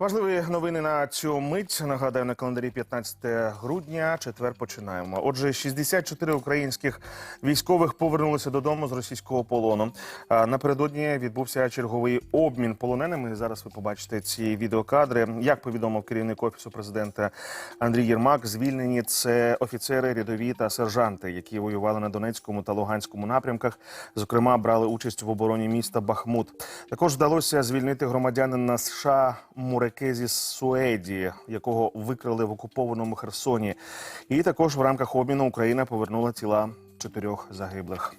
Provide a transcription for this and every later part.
Важливі новини на цю мить. Нагадаю, на календарі 15 грудня. Четвер починаємо. Отже, 64 українських військових повернулися додому з російського полону. Напередодні відбувся черговий обмін полоненими. Зараз ви побачите ці відеокадри. Як повідомив керівник офісу президента Андрій Єрмак, звільнені це офіцери, рядові та сержанти, які воювали на Донецькому та Луганському напрямках. Зокрема, брали участь в обороні міста Бахмут. Також вдалося звільнити громадянина США Мурекезі Суеді, якого викрали в окупованому Херсоні. І також в рамках обміну Україна повернула тіла чотирьох загиблих.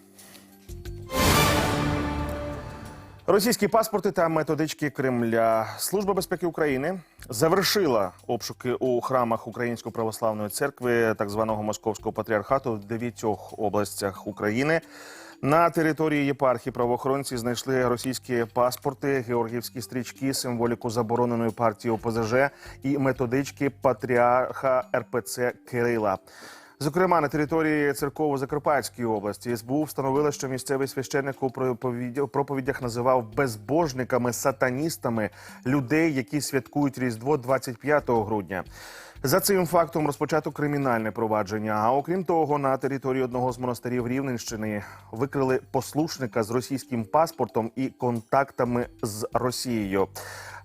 Російські паспорти та методички Кремля. Служба безпеки України завершила обшуки у храмах Української православної церкви, так званого московського патріархату в дев'ятьох областях України. На території єпархії правоохоронці знайшли російські паспорти, георгіївські стрічки, символіку забороненої партії ОПЗЖ і методички патріарха РПЦ Кирила. Зокрема, на території Церково-Закарпатської області СБУ встановили, що місцевий священник у проповідях називав безбожниками, сатаністами людей, які святкують Різдво 25 грудня. За цим фактом розпочато кримінальне провадження. А окрім того, на території одного з монастирів Рівненщини викрили послушника з російським паспортом і контактами з Росією.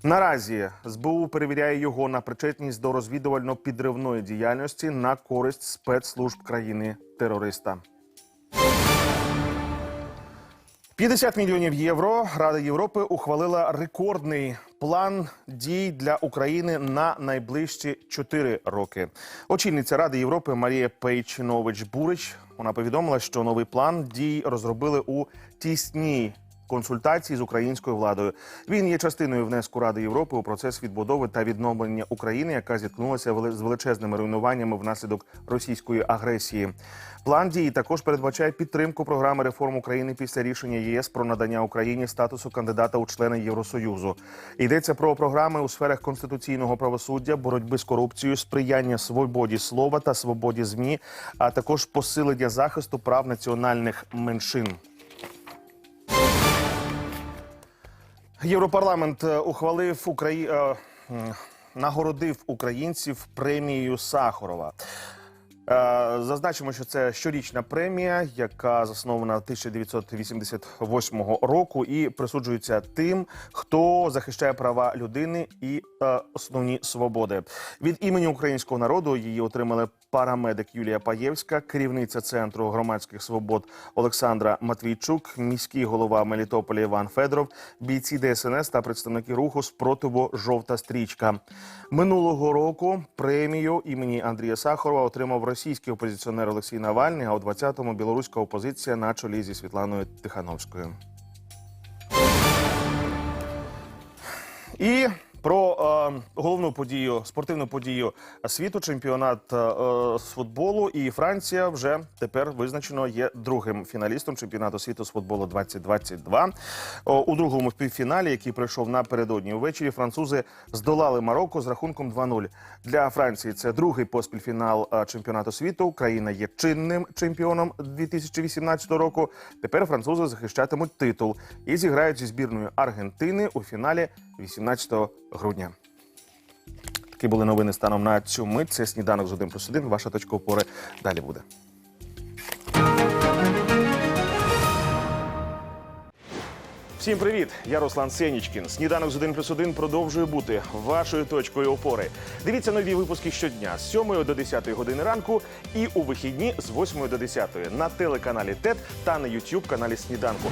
Наразі СБУ перевіряє його на причетність до розвідувально-підривної діяльності на користь спецслужб країни терориста. 50 мільйонів євро Рада Європи ухвалила рекордний план дій для України на найближчі 4 роки. Очільниця Ради Європи Марія Пейчинович Бурич вона повідомила, що новий план дій розробили у тісній консультації з українською владою. Він є частиною внеску Ради Європи у процес відбудови та відновлення України, яка зіткнулася з величезними руйнуваннями внаслідок російської агресії. План дії також передбачає підтримку програми реформ України після рішення ЄС про надання Україні статусу кандидата у члени Євросоюзу. Йдеться про програми у сферах конституційного правосуддя, боротьби з корупцією, сприяння свободі слова та свободі змі, а також посилення захисту прав національних меншин. Європарламент е, ухвалив Украї... е, нагородив українців премією Сахарова. Е, Зазначимо, що це щорічна премія, яка заснована 1988 року і присуджується тим, хто захищає права людини і е, основні свободи. Від імені українського народу її отримали парамедик Юлія Паєвська, керівниця центру громадських свобод Олександра Матвійчук, міський голова Мелітополя Іван Федоров, бійці ДСНС та представники руху спротиву Жовта стрічка. Минулого року премію імені Андрія Сахарова отримав російський опозиціонер Олексій Навальний, а у 20-му білоруська опозиція на чолі зі Світланою Тихановською. І про е, головну подію, спортивну подію світу, чемпіонат е, з футболу. І Франція вже тепер визначено є другим фіналістом чемпіонату світу з футболу 2022. О, у другому півфіналі, який пройшов напередодні увечері, французи здолали Марокко з рахунком 2-0. Для Франції це другий поспіль фінал е, чемпіонату світу. Країна є чинним чемпіоном 2018 року. Тепер французи захищатимуть титул і зіграють зі збірною Аргентини у фіналі 18 грудня. Такі були новини станом на цю мить. Це сніданок з 1 плюс 1. Ваша точка опори далі буде. Всім привіт! Я Руслан Сенічкін. Сніданок з 1 плюс 1 продовжує бути вашою точкою опори. Дивіться нові випуски щодня з 7 до 10 години ранку і у вихідні з 8 до 10 на телеканалі ТЕТ та на YouTube каналі Сніданку.